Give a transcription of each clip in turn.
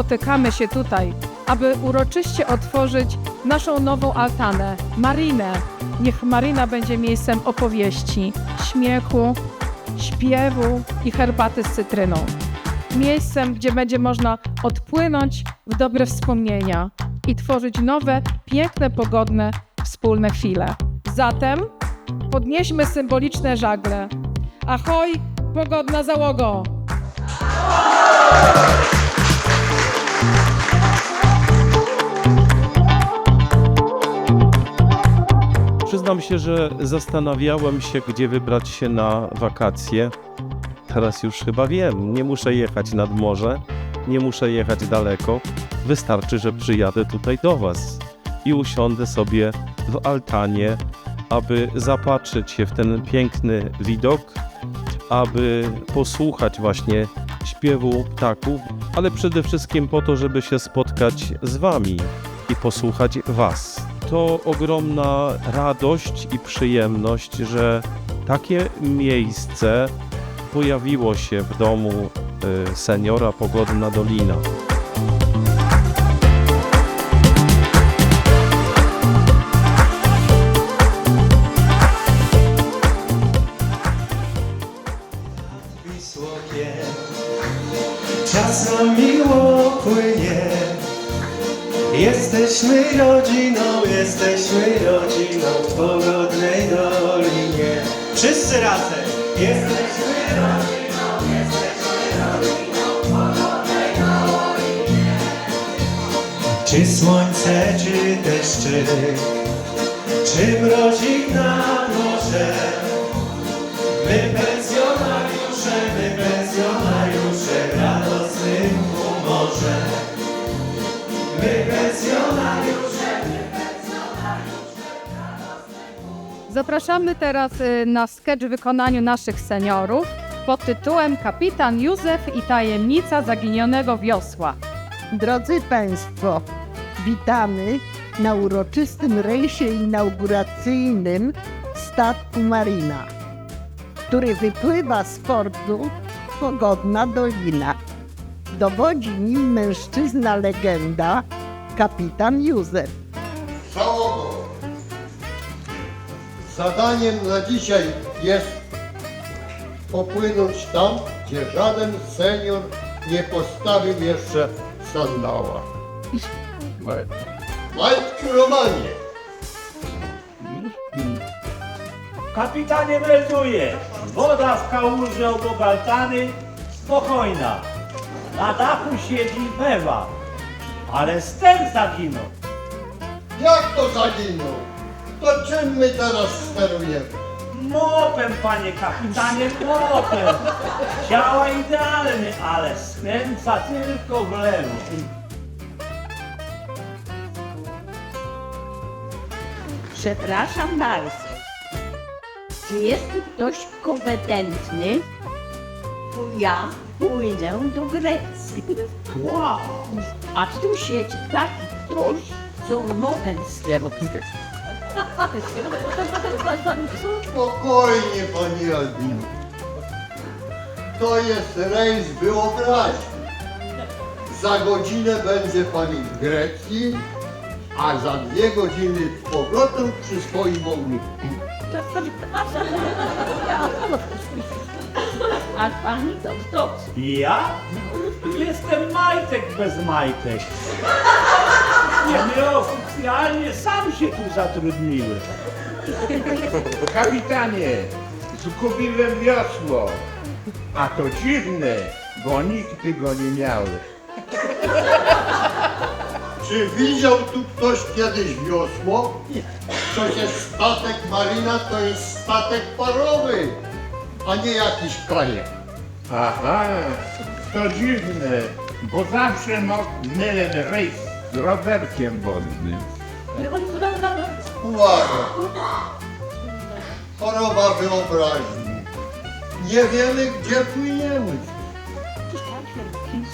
spotykamy się tutaj, aby uroczyście otworzyć naszą nową altanę, Marinę. Niech Marina będzie miejscem opowieści, śmiechu, śpiewu i herbaty z cytryną. Miejscem, gdzie będzie można odpłynąć w dobre wspomnienia i tworzyć nowe, piękne, pogodne, wspólne chwile. Zatem podnieśmy symboliczne żagle. Ahoj, pogodna załogo! Przyznam się, że zastanawiałem się, gdzie wybrać się na wakacje. Teraz już chyba wiem, nie muszę jechać nad morze, nie muszę jechać daleko. Wystarczy, że przyjadę tutaj do Was i usiądę sobie w altanie, aby zapatrzyć się w ten piękny widok, aby posłuchać właśnie śpiewu ptaków, ale przede wszystkim po to, żeby się spotkać z Wami i posłuchać Was. To ogromna radość i przyjemność, że takie miejsce pojawiło się w domu y, seniora Pogodna Dolina. Jesteśmy rodziną, jesteśmy rodziną w pogodnej dolinie. Wszyscy razem! Jesteśmy rodziną, jesteśmy rodziną w pogodnej dolinie. Czy słońce, czy deszcze Czy mrozik nad morzem My Zapraszamy teraz y, na sketch w wykonaniu naszych seniorów pod tytułem Kapitan Józef i tajemnica zaginionego wiosła. Drodzy Państwo, witamy na uroczystym rejsie inauguracyjnym statku Marina, który wypływa z portu Pogodna Dolina. Dowodzi nim mężczyzna legenda, kapitan Józef. Zadaniem na dzisiaj jest popłynąć tam, gdzie żaden senior nie postawił jeszcze sandała. Majtku Romanie, Kapitanie melduje, woda w kałuży obok altany spokojna. Na dachu siedzi mewa, ale ster zaginął. jak to zaginął? To czym my teraz sterujemy? Mopem, panie kapitanie, mopem. Działa idealnie, ale skręca tylko w lewo. Przepraszam bardzo. Czy jest tu ktoś kompetentny? Bo ja płynę do Grecji. Wow! A tu siedzi taki ktoś, co mopem steruje. Spokojnie, pani Albino. To jest rejs wyobraźni. Za godzinę będzie pani w Grecji, a za dwie godziny z powrotem przy swoim ołówku. A pani to kto? Ja? Jestem majtek bez majtek. Nie, my oficjalnie sam się tu zatrudniłem. Kapitanie, zgubiłem wiosło. A to dziwne, bo nigdy go nie miałem. Czy widział tu ktoś kiedyś wiosło? Przecież statek Marina to jest statek parowy, a nie jakiś kajak. Aha, to dziwne, bo zawsze no, mylę rejs rowerkiem wodnym. Uwaga! Choroba wyobraźni. Nie wiemy, gdzie płyniemy.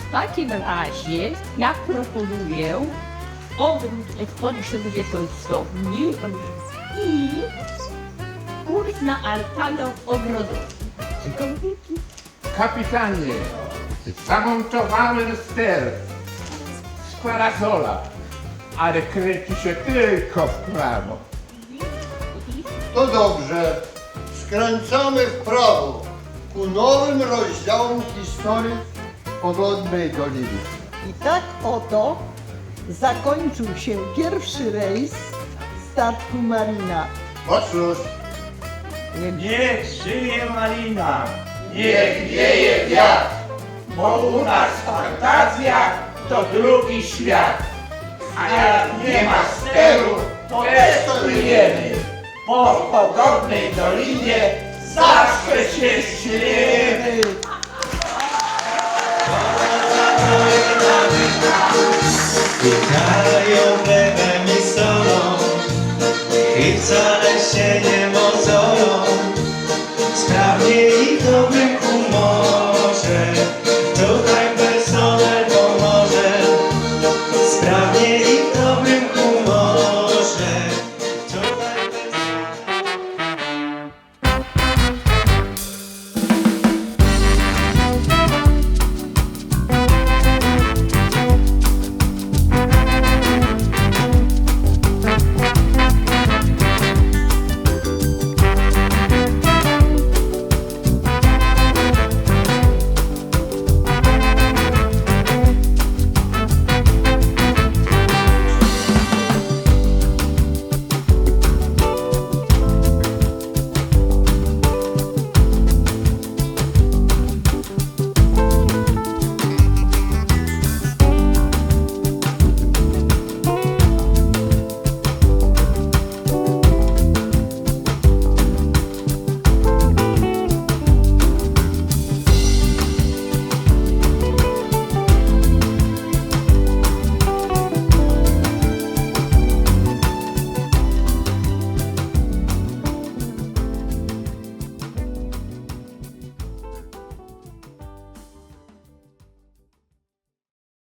W takim razie ja proponuję obrót ekspedicji wysokości i kurs na altanę ogrodową. Kapitanie, zamontowałem ster. Parasola, ale kręci się tylko w prawo. To dobrze. Skręcamy w prawo ku nowym rozdziałom historii Pogodnej Doliny. I tak oto zakończył się pierwszy rejs statku Marina. No cóż, Niech żyje Marina! Niech wieje wiatr, bo u nas fantazja to drugi świat. A jak nie ma steru, to też płyniemy. Po pogodnej dolinie zawsze się śmiejemy. Pikają chlebem i solą I wcale się nie mocą Sprawnie i dobrym